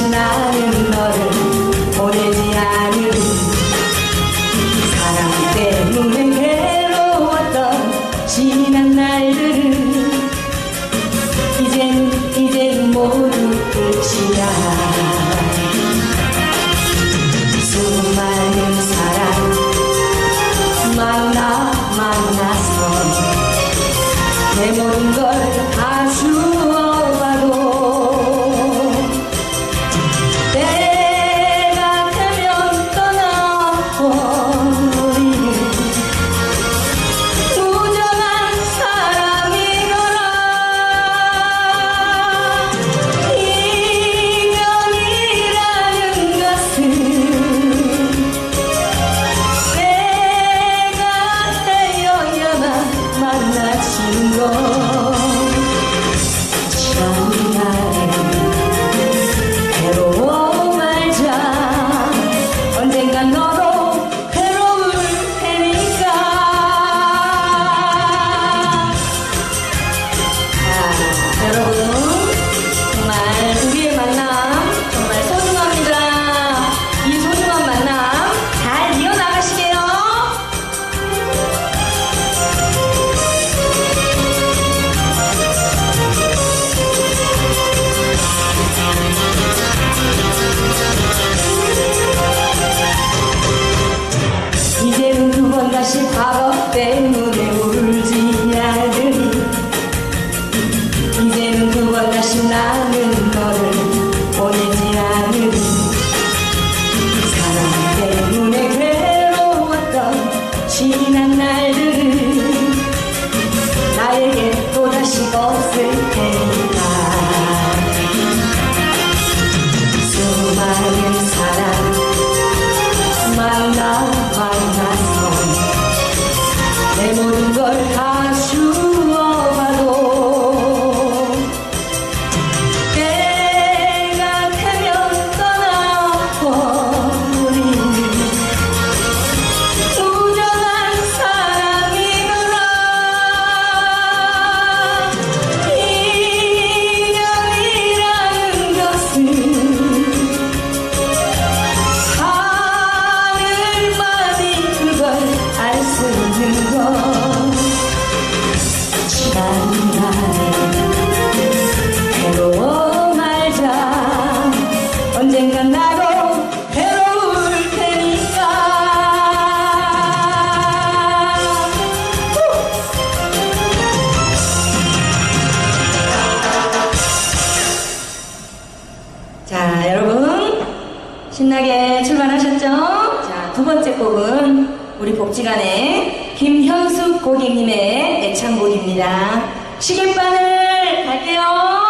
나는 너를 보내지 않으리 사랑 때문에 괴로웠던 지난 날들을 이젠 이젠 모두 끝이야. 수많은 사랑 만나서 내 모든 걸 all the same. 자 여러분. 신나게 출발하셨죠? 자 두 번째 곡은 우리 복지관의 김현숙 고객님의 애창곡입니다. 시계바늘 갈게요.